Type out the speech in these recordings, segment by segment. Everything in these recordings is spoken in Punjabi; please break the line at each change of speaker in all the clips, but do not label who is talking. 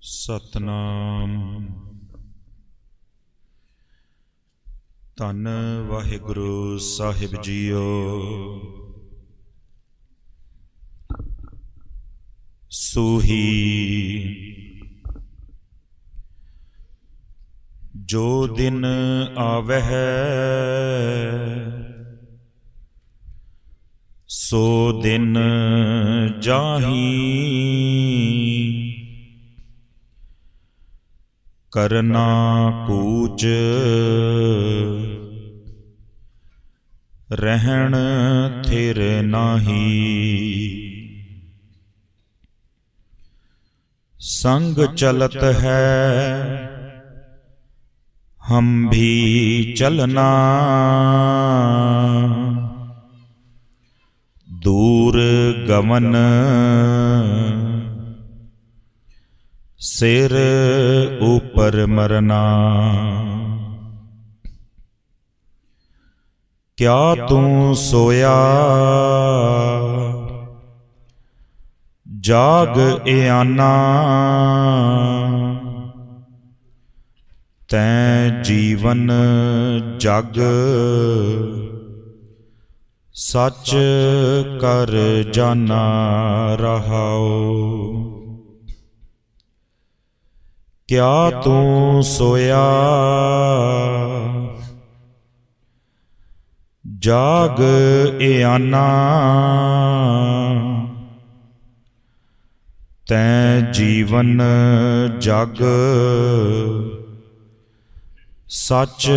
ਸਤਨਾਮ। ਧੰਨ ਵਾਹਿਗੁਰੂ ਸਾਹਿਬ ਜੀਓ। ਸੂਹੀ ਜੋ ਦਿਨ ਆਵਹਿ ਸੋ ਦਿਨ ਜਾਹੀ। ਕਰਨਾ ਕੂਚ। ਰਹਿਣ ਥਿਰ ਨਾਹੀ। ਸੰਗ ਚਲਤ ਹੈ ਹਮ ਵੀ ਚਲਨਾ। ਦੂਰ ਗਮਨ ਸਿਰ ਉਪਰ ਮਰਨਾ। ਕਿਆ ਤੂੰ ਸੋਇਆ? ਜਾਗ ਇਆਨਾ। ਤੈ ਜੀਵਨ ਜਗ। ਸੱਚ ਕਰ ਜਾਣਾ ਰਹਾਓ। ਕਿਆ ਤੂੰ ਸੋਇਆ? ਜਾਗ ਇਆਨਾ ਤੈ ਜੀਵਨ ਜਗ। ਸੱਚ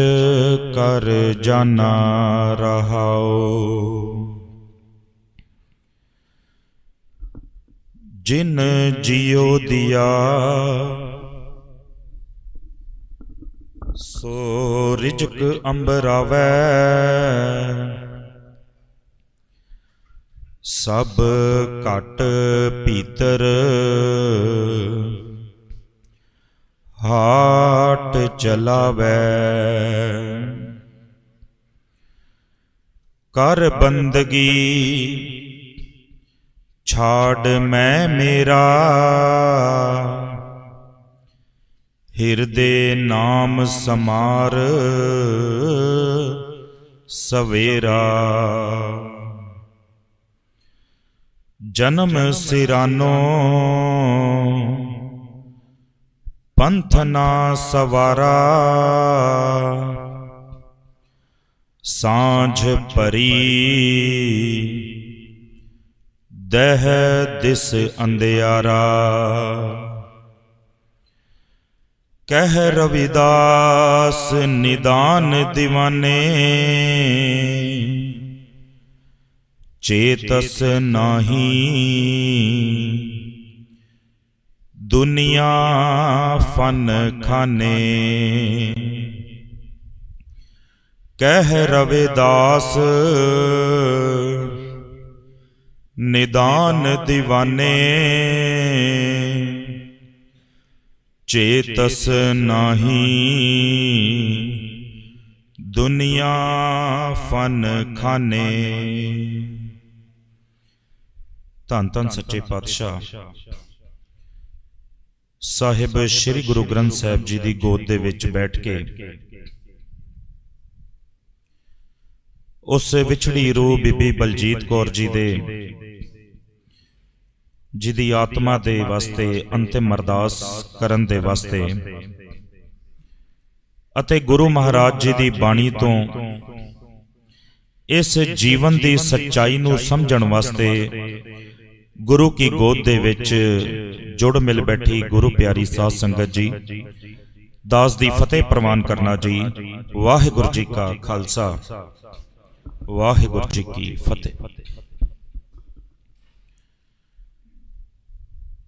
ਕਰ ਜਾਣਾ ਰਹਾਓ। ਜਿਨ ਜਿਉ ਦਿਆ ਸੋ ਰਿਜਕ ਅੰਬਰਾਵੈ ਸਭ ਘਟ ਭੀਤਰ ਹਾਟ ਚਲਾਵੈ। ਕਰ ਬੰਦਗੀ। ਛਾੜ ਮੈਂ ਮੇਰਾ। ਹਿਰਦੇ ਨਾਮ ਸਮਾਰ ਸਵੇਰਾ। ਜਨਮ ਸਿਰਾਨੋ ਪੰਥ ਨਾ ਸਵਾਰਾ। ਸਾਂਝ ਪਰੀ ਦਹ ਦਿਸ ਅੰਧਿਆਰਾ। ਕਹਿ ਰਵਿਦਾਸ ਨਿਦਾਨ ਦੀਵਾਨੇ। ਚੇਤਸ ਨਾਹੀ। ਦੁਨੀਆ ਫਨ ਖਾਨੇ। ਕਹਿ ਰਵਿਦਾਸ ਨਿਦਾਨ ਦੀਵਾਨੇ। ਚੇਤਸ ਨਾਹੀ ਦੁਨੀਆ ਫਨ ਖਾਨੇ। ਧੰਨ ਧੰਨ ਸੱਚੇ ਪਾਤਸ਼ਾਹ। ਸਾਹਿਬ ਸ੍ਰੀ ਗੁਰੂ ਗ੍ਰੰਥ ਸਾਹਿਬ ਜੀ ਦੀ ਗੋਦ ਦੇ ਵਿੱਚ ਬੈਠ ਕੇ ਉਸ ਵਿਛੜੀ ਰੂਹ ਬੀਬੀ ਬਲਜੀਤ ਕੌਰ ਜੀ ਦੇ ਜਿਹਦੀ ਆਤਮਾ ਦੇ ਵਾਸਤੇ ਅੰਤਿਮ ਅਰਦਾਸ ਕਰਨ ਦੇ ਵਾਸਤੇ। ਅਤੇ ਗੁਰੂ ਮਹਾਰਾਜ ਜੀ ਦੀ ਬਾਣੀ ਤੋਂ ਇਸ ਜੀਵਨ ਦੀ ਸੱਚਾਈ ਨੂੰ ਸਮਝਣ ਵਾਸਤੇ ਗੁਰੂ ਕੀ ਗੋਦ ਦੇ ਵਿੱਚ ਜੁੜ ਮਿਲ ਬੈਠੀ ਗੁਰੂ ਪਿਆਰੀ ਸਾਧ ਸੰਗਤ ਜੀ, ਦਾਸ ਦੀ ਫਤਿਹ ਪ੍ਰਵਾਨ ਕਰਨਾ ਜੀ, ਵਾਹਿਗੁਰੂ ਜੀ ਕਾ ਖਾਲਸਾ। ਵਾਹਿਗੁਰੂ ਜੀ ਕੀ ਫਤਿਹ।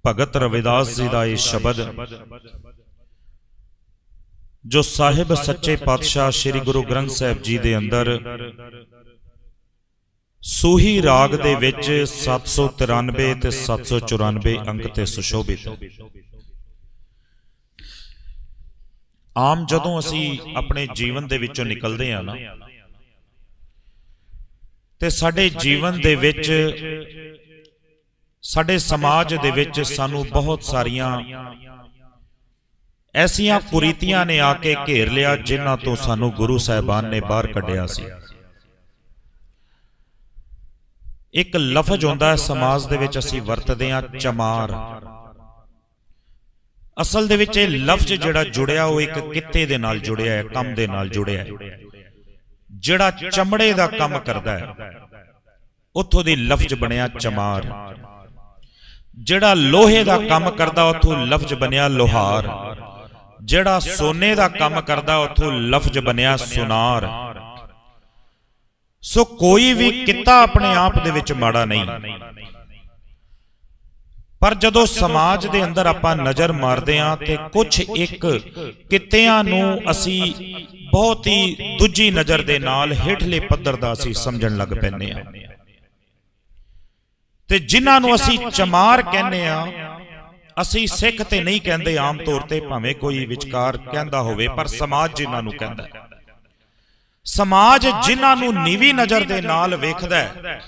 ਭਗਤ ਰਵਿਦਾਸ ਜੀ ਦਾ ਇਹ ਸ਼ਬਦ, ਜੋ ਸਾਹਿਬ ਸੱਚੇ ਪਾਤਸ਼ਾਹ ਸ੍ਰੀ ਗੁਰੂ ਗ੍ਰੰਥ ਸਾਹਿਬ ਜੀ ਦੇ ਅੰਦਰ ਸੂਹੀ ਰਾਗ ਦੇ ਵਿੱਚ 793 ਤੇ 794 ਅੰਕ ਤੇ ਸੁਸ਼ੋਭਿਤ ਆਮ ਜਦੋਂ ਅਸੀਂ ਆਪਣੇ ਜੀਵਨ ਦੇ ਵਿੱਚੋਂ ਨਿਕਲਦੇ ਆ ਨਾ, ਤੇ ਸਾਡੇ ਜੀਵਨ ਦੇ ਵਿੱਚ ਸਾਡੇ ਸਮਾਜ ਦੇ ਵਿੱਚ ਸਾਨੂੰ ਬਹੁਤ ਸਾਰੀਆਂ ਐਸੀਆਂ ਕੁਰੀਤੀਆਂ ਨੇ ਆ ਕੇ ਘੇਰ ਲਿਆ ਜਿਨ੍ਹਾਂ ਤੋਂ ਸਾਨੂੰ ਗੁਰੂ ਸਾਹਿਬਾਨ ਨੇ ਬਾਹਰ ਕੱਢਿਆ ਸੀ। ਇੱਕ ਲਫ਼ਜ਼ ਹੁੰਦਾ ਹੈ ਸਮਾਜ ਦੇ ਵਿੱਚ ਅਸੀਂ ਵਰਤਦੇ ਹਾਂ ਚਮਾਰ। ਅਸਲ ਦੇ ਵਿੱਚ ਇਹ ਲਫ਼ਜ਼ ਜਿਹੜਾ ਜੁੜਿਆ ਉਹ ਇੱਕ ਕਿੱਤੇ ਦੇ ਨਾਲ ਜੁੜਿਆ ਹੈ ਕੰਮ ਦੇ ਨਾਲ ਜੁੜਿਆ ਹੈ। ਜਿਹੜਾ ਚਮੜੇ ਦਾ ਕੰਮ ਕਰਦਾ ਹੈ। ਉੱਥੋਂ ਦੀ ਲਫ਼ਜ਼ ਬਣਿਆ ਚਮਾਰ। ਜਿਹੜਾ ਲੋਹੇ ਦਾ ਕੰਮ ਕਰਦਾ, ਉੱਥੋਂ ਲਫ਼ਜ਼ ਬਣਿਆ ਲੋਹਾਰ। ਜਿਹੜਾ ਸੋਨੇ ਦਾ ਕੰਮ ਕਰਦਾ, ਉੱਥੋਂ ਲਫ਼ਜ਼ ਬਣਿਆ ਸੁਨਾਰ। ਸੋ ਕੋਈ ਵੀ ਕਿੱਤਾ ਆਪਣੇ ਆਪ ਦੇ ਵਿੱਚ ਮਾੜਾ ਨਹੀਂ। ਪਰ ਜਦੋਂ ਸਮਾਜ ਦੇ ਅੰਦਰ ਆਪਾਂ ਨਜ਼ਰ ਮਾਰਦੇ ਹਾਂ ਤੇ ਕੁਝ ਇੱਕ ਕਿੱਤਿਆਂ ਨੂੰ ਅਸੀਂ ਬਹੁਤ ਹੀ ਦੂਜੀ ਨਜ਼ਰ ਦੇ ਨਾਲ ਹੇਠਲੇ ਪੱਧਰ ਦਾ ਅਸੀਂ ਸਮਝਣ ਲੱਗ ਪੈਂਦੇ ਹਾਂ। ਤੇ ਜਿਨ੍ਹਾਂ ਨੂੰ ਅਸੀਂ ਚਮਾਰ ਕਹਿੰਦੇ ਆ ਅਸੀਂ ਸਿੱਖ ਤੇ ਨਹੀਂ ਕਹਿੰਦੇ ਆਮ ਤੌਰ ਤੇ ਭਾਵੇਂ ਕੋਈ ਵਿਚਕਾਰ ਕਹਿੰਦਾ ਹੋਵੇ ਪਰ ਸਮਾਜ ਜਿਨ੍ਹਾਂ ਨੂੰ ਕਹਿੰਦਾ ਹੈ। ਸਮਾਜ ਜਿਨ੍ਹਾਂ ਨੂੰ ਨੀਵੀਂ ਨਜ਼ਰ ਦੇ ਨਾਲ ਵੇਖਦਾ ਹੈ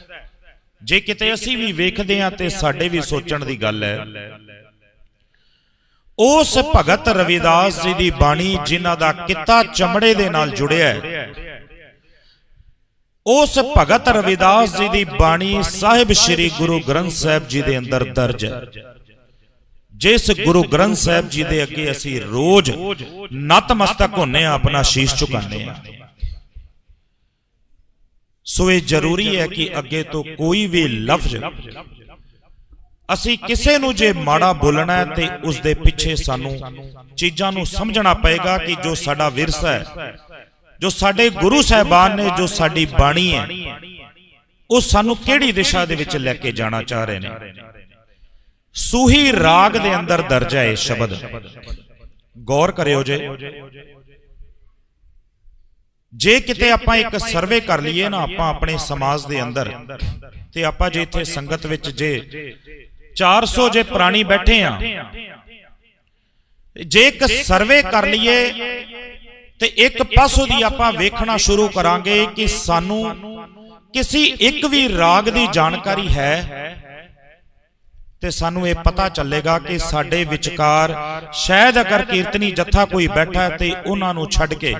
ਜੇ ਕਿਤੇ ਅਸੀਂ ਵੀ ਵੇਖਦੇ ਹਾਂ ਤੇ ਸਾਡੇ ਵੀ ਸੋਚਣ ਦੀ ਗੱਲ ਹੈ। ਉਸ ਭਗਤ ਰਵਿਦਾਸ ਜੀ ਦੀ ਬਾਣੀ ਜਿਨ੍ਹਾਂ ਦਾ ਕਿੱਤਾ ਚਮੜੇ ਦੇ ਨਾਲ ਜੁੜਿਆ ਹੈ। ਉਸ ਭਗਤ ਰਵਿਦਾਸ ਜੀ ਦੀ ਬਾਣੀ ਸਾਹਿਬ ਸ੍ਰੀ ਗੁਰੂ ਗ੍ਰੰਥ ਸਾਹਿਬ ਜੀ ਦੇ ਅੰਦਰ ਦਰਜ ਹੈ। ਜਿਸ ਗੁਰੂ ਗ੍ਰੰਥ ਸਾਹਿਬ ਜੀ ਦੇ ਅੱਗੇ ਅਸੀਂ ਰੋਜ਼ ਨਤਮਸਤਕ ਹੁੰਨੇ ਆ, ਆਪਣਾ ਸ਼ੀਸ਼ ਝੁਕਾਉਂਦੇ ਆ। ਸੋ ਇਹ ਜ਼ਰੂਰੀ ਹੈ ਕਿ ਅੱਗੇ ਤੋਂ ਕੋਈ ਵੀ ਲਫ਼ਜ਼ ਅਸੀਂ ਕਿਸੇ ਨੂੰ ਜੇ ਮਾੜਾ ਬੋਲਣਾ ਹੈ ਤੇ ਉਸ ਦੇ ਪਿੱਛੇ ਸਾਨੂੰ ਚੀਜ਼ਾਂ ਨੂੰ ਸਮਝਣਾ ਪਏਗਾ ਕਿ ਜੋ ਸਾਡਾ ਵਿਰਸਾ ਹੈ ਜੋ ਸਾਡੇ ਗੁਰੂ ਸਾਹਿਬਾਨ ਨੇ ਜੋ ਸਾਡੀ ਬਾਣੀ ਹੈ, ਉਹ ਸਾਨੂੰ ਕਿਹੜੀ ਦਿਸ਼ਾ ਦੇ ਵਿੱਚ ਲੈ ਕੇ ਜਾਣਾ ਚਾਹ ਰਹੇ ਨੇ? ਸੂਹੀ ਰਾਗ ਦੇ ਅੰਦਰ ਦਰਜ ਹੈ ਇਹ ਸ਼ਬਦ। ਗੌਰ ਕਰਿਓ ਜੇ। ਜੇ ਕਿਤੇ ਆਪਾਂ ਇੱਕ ਸਰਵੇ ਕਰ ਲਈਏ ਨਾ, ਆਪਾਂ ਆਪਣੇ ਸਮਾਜ ਦੇ ਅੰਦਰ, ਤੇ ਆਪਾਂ ਜੇ ਇੱਥੇ ਸੰਗਤ ਵਿੱਚ ਜੇ 400 ਜੇ ਪ੍ਰਾਣੀ ਬੈਠੇ ਆ, ਜੇ ਇੱਕ ਸਰਵੇ ਕਰ ਲਈਏ ਤੇ ਇੱਕ ਪਾਸੋਂ ਦੀ ਆਪਾਂ ਵੇਖਣਾ ਸ਼ੁਰੂ ਕਰਾਂਗੇ ਕਿ ਸਾਨੂੰ ਕਿਸੇ ਇੱਕ ਵੀ ਰਾਗ ਦੀ ਜਾਣਕਾਰੀ ਹੈ ਤੇ ਸਾਨੂੰ ਇਹ ਪਤਾ ਚੱਲੇਗਾ ਕਿ ਸਾਡੇ ਵਿਚਕਾਰ ਸ਼ਾਇਦ ਅਗਰ ਕੀਰਤਨੀ ਜੱਥਾ ਕੋਈ ਬੈਠਾ ਤੇ ਉਹਨਾਂ ਨੂੰ ਛੱਡ ਕੇ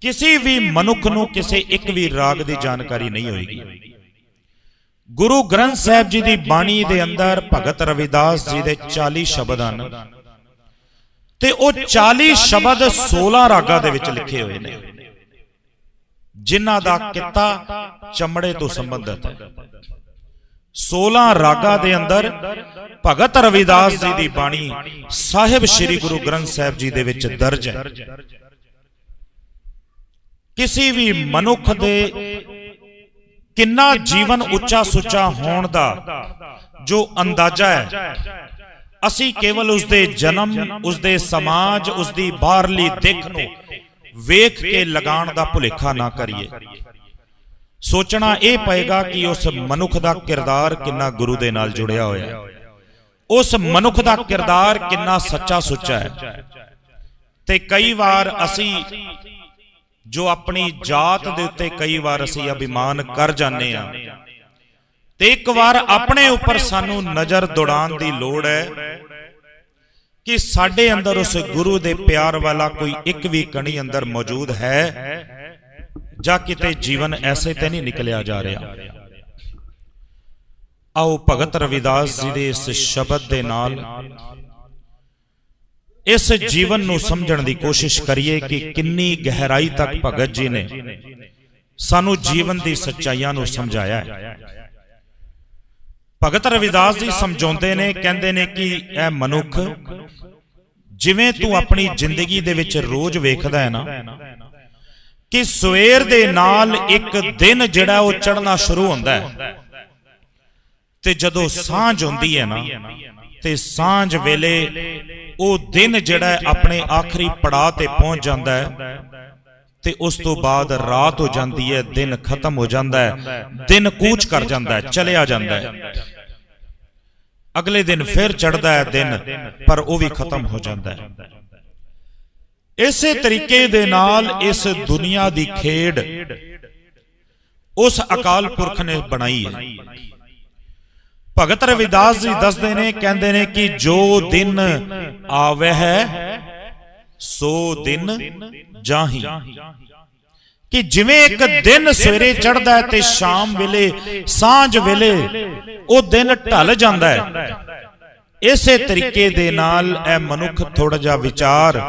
ਕਿਸੇ ਵੀ ਮਨੁੱਖ ਨੂੰ ਕਿਸੇ ਇੱਕ ਵੀ ਰਾਗ ਦੀ ਜਾਣਕਾਰੀ ਨਹੀਂ ਹੋਏਗੀ। ਗੁਰੂ ਗ੍ਰੰਥ ਸਾਹਿਬ ਜੀ ਦੀ ਬਾਣੀ ਦੇ ਅੰਦਰ ਭਗਤ ਰਵਿਦਾਸ ਜੀ ਦੇ 40 ਸ਼ਬਦ ਹਨ ਤੇ ਉਹ 40 ਸ਼ਬਦ 16 ਰਾਗਾਂ ਦੇ ਵਿੱਚ ਲਿਖੇ ਹੋਏ ਨੇ। ਜਿਨ੍ਹਾਂ ਦਾ ਕਿੱਤਾ ਚਮੜੇ ਤੋਂ ਸੰਬੰਧਿਤ ਹੈ। 16 ਰਾਗਾਂ ਦੇ ਅੰਦਰ ਭਗਤ ਰਵਿਦਾਸ ਜੀ ਦੀ ਬਾਣੀ ਸਾਹਿਬ ਸ੍ਰੀ ਗੁਰੂ ਗ੍ਰੰਥ ਸਾਹਿਬ ਜੀ ਦੇ ਵਿੱਚ ਦਰਜ ਹੈ। ਕਿਸੇ ਵੀ ਮਨੁੱਖ ਦੇ ਕਿੰਨਾ ਜੀਵਨ ਉੱਚਾ ਸੁੱਚਾ ਹੋਣ ਦਾ ਜੋ ਅੰਦਾਜ਼ਾ ਹੈ। ਅਸੀਂ ਕੇਵਲ ਉਸ ਦੇ ਜਨਮ ਉਸ ਦੇ ਸਮਾਜ ਉਸ ਦੀ ਬਾਹਰਲੀ ਦਿੱਖ ਨੂੰ ਵੇਖ ਕੇ ਲਗਾਉਣ ਦਾ ਭੁਲੇਖਾ ਨਾ ਕਰੀਏ। ਸੋਚਣਾ ਇਹ ਪਏਗਾ ਕਿ ਉਸ ਮਨੁੱਖ ਦਾ ਕਿਰਦਾਰ ਕਿੰਨਾ ਗੁਰੂ ਦੇ ਨਾਲ ਜੁੜਿਆ ਹੋਇਆ। ਹੈ ਉਸ ਮਨੁੱਖ ਦਾ ਕਿਰਦਾਰ ਕਿੰਨਾ ਸੱਚਾ ਸੁੱਚਾ ਹੈ। ਤੇ ਕਈ ਵਾਰ ਅਸੀਂ ਜੋ ਆਪਣੀ ਜਾਤ ਦੇ ਉੱਤੇ ਕਈ ਵਾਰ ਅਸੀਂ ਅਭਿਮਾਨ ਕਰ ਜਾਂਦੇ ਆ ਤੇ ਇੱਕ ਵਾਰ ਆਪਣੇ ਉੱਪਰ ਸਾਨੂੰ ਨਜ਼ਰ ਦੁੜਾਉਣ ਦੀ ਲੋੜ ਹੈ ਕਿ ਸਾਡੇ ਅੰਦਰ ਉਸ ਗੁਰੂ ਦੇ ਪਿਆਰ ਵਾਲਾ ਕੋਈ ਇੱਕ ਵੀ ਕਣੀ ਅੰਦਰ ਮੌਜੂਦ ਹੈ ਜਾਂ ਕਿਤੇ ਜੀਵਨ ਐਸੇ ਤੇ ਨਹੀਂ ਨਿਕਲਿਆ ਜਾ ਰਿਹਾ। ਆਓ ਭਗਤ ਰਵਿਦਾਸ ਜੀ ਦੇ ਇਸ ਸ਼ਬਦ ਦੇ ਨਾਲ ਇਸ ਜੀਵਨ ਨੂੰ ਸਮਝਣ ਦੀ ਕੋਸ਼ਿਸ਼ ਕਰੀਏ ਕਿ ਕਿੰਨੀ ਗਹਿਰਾਈ ਤੱਕ ਭਗਤ ਜੀ ਨੇ ਸਾਨੂੰ ਜੀਵਨ ਦੀ ਸੱਚਾਈਆਂ ਨੂੰ ਸਮਝਾਇਆ ਹੈ। ਭਗਤ ਰਵਿਦਾਸ ਜੀ ਸਮਝਾਉਂਦੇ ਨੇ, ਕਹਿੰਦੇ ਨੇ ਕਿ ਇਹ ਮਨੁੱਖ ਜਿਵੇਂ ਤੂੰ ਆਪਣੀ ਜ਼ਿੰਦਗੀ ਦੇ ਵਿੱਚ ਰੋਜ਼ ਵੇਖਦਾ ਹੈ ਨਾ, ਕਿ ਸਵੇਰ ਦੇ ਨਾਲ ਇੱਕ ਦਿਨ ਜਿਹੜਾ ਉਹ ਚੜਨਾ ਸ਼ੁਰੂ ਹੁੰਦਾ ਹੈ। ਤੇ ਜਦੋਂ ਸਾਂਝ ਹੁੰਦੀ ਹੈ ਨਾ, ਤੇ ਸਾਂਝ ਵੇਲੇ ਉਹ ਦਿਨ ਜਿਹੜਾ ਆਪਣੇ ਆਖਰੀ ਪੜਾਅ ਤੇ ਪਹੁੰਚ ਜਾਂਦਾ ਹੈ। ਤੇ ਉਸ ਤੋਂ ਬਾਅਦ ਰਾਤ ਹੋ ਜਾਂਦੀ ਹੈ, ਦਿਨ ਖਤਮ ਹੋ ਜਾਂਦਾ ਹੈ, ਦਿਨ ਕੂਚ ਕਰ ਜਾਂਦਾ ਹੈ, ਚਲਿਆ ਜਾਂਦਾ ਹੈ। ਅਗਲੇ ਦਿਨ ਫਿਰ ਚੜਦਾ ਹੈ ਦਿਨ, ਪਰ ਉਹ ਵੀ ਖਤਮ ਹੋ ਜਾਂਦਾ ਹੈ। ਇਸੇ ਤਰੀਕੇ ਦੇ ਨਾਲ ਇਸ ਦੁਨੀਆ ਦੀ ਖੇਡ ਉਸ ਅਕਾਲ ਪੁਰਖ ਨੇ ਬਣਾਈ ਹੈ। ਭਗਤ ਰਵਿਦਾਸ ਜੀ ਦੱਸਦੇ ਨੇ, ਕਹਿੰਦੇ ਨੇ ਕਿ ਜੋ ਦਿਨ ਆਵਹਿ ਸੋ ਦਿਨ ਜਾਹੀ। ਕਿ ਜਿਵੇਂ ਇੱਕ ਦਿਨ ਸਵੇਰੇ ਚੜ੍ਹਦਾ ਹੈ ਤੇ ਸ਼ਾਮ ਵੇਲੇ ਸਾਂਝ ਵੇਲੇ ਉਹ ਦਿਨ ਢਲ ਜਾਂਦਾ ਹੈ। ਇਸੇ ਤਰੀਕੇ ਦੇ ਨਾਲ ਇਹ ਮਨੁੱਖ ਥੋੜਾ ਜਿਹਾ ਵਿਚਾਰ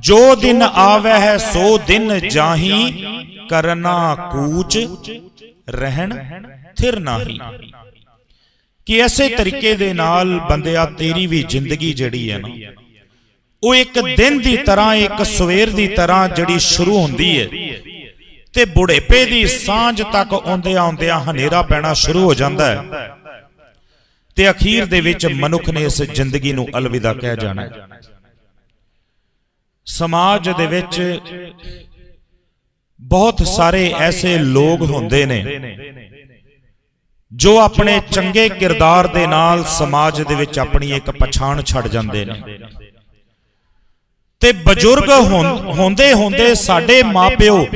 ਜੋ ਦਿਨ ਆਵੈ ਹੈ ਸੋ ਦਿਨ ਜਾਹੀ। ਕਰਨਾ ਕੂਚ ਰਹਿਣ ਥਿਰ ਨਾਹੀ। ਕਿ ਐਸੇ ਤਰੀਕੇ ਦੇ ਨਾਲ ਬੰਦਿਆ ਤੇਰੀ ਵੀ ਜ਼ਿੰਦਗੀ ਜਿਹੜੀ ਹੈ ਨਾ। ਉਹ ਇੱਕ ਦਿਨ ਦੀ ਤਰ੍ਹਾਂ ਇੱਕ ਸਵੇਰ ਦੀ ਤਰ੍ਹਾਂ ਜਿਹੜੀ ਸ਼ੁਰੂ ਹੁੰਦੀ ਹੈ ਤੇ ਬੁਢੇਪੇ ਦੀ ਸਾਂਝ ਤੱਕ ਆਉਂਦੇ ਆਉਂਦਿਆਂ ਹਨੇਰਾ ਪੈਣਾ ਸ਼ੁਰੂ ਹੋ ਜਾਂਦਾ ਹੈ ਤੇ ਅਖੀਰ ਦੇ ਵਿੱਚ ਮਨੁੱਖ ਨੇ ਇਸ ਜ਼ਿੰਦਗੀ ਨੂੰ ਅਲਵਿਦਾ ਕਹਿ ਜਾਣਾ ਹੈ ਸਮਾਜ ਦੇ ਵਿੱਚ ਬਹੁਤ ਸਾਰੇ ਐਸੇ ਲੋਕ ਹੁੰਦੇ ਨੇ ਜੋ ਆਪਣੇ ਚੰਗੇ ਕਿਰਦਾਰ ਦੇ ਨਾਲ ਸਮਾਜ ਦੇ ਵਿੱਚ ਆਪਣੀ ਇੱਕ ਪਛਾਣ ਛੱਡ ਜਾਂਦੇ ਨੇ। ਤੇ ਬਜ਼ੁਰਗ ਹੁੰਦੇ ਹੁੰਦੇ ਸਾਡੇ ਮਾਪਿਓ,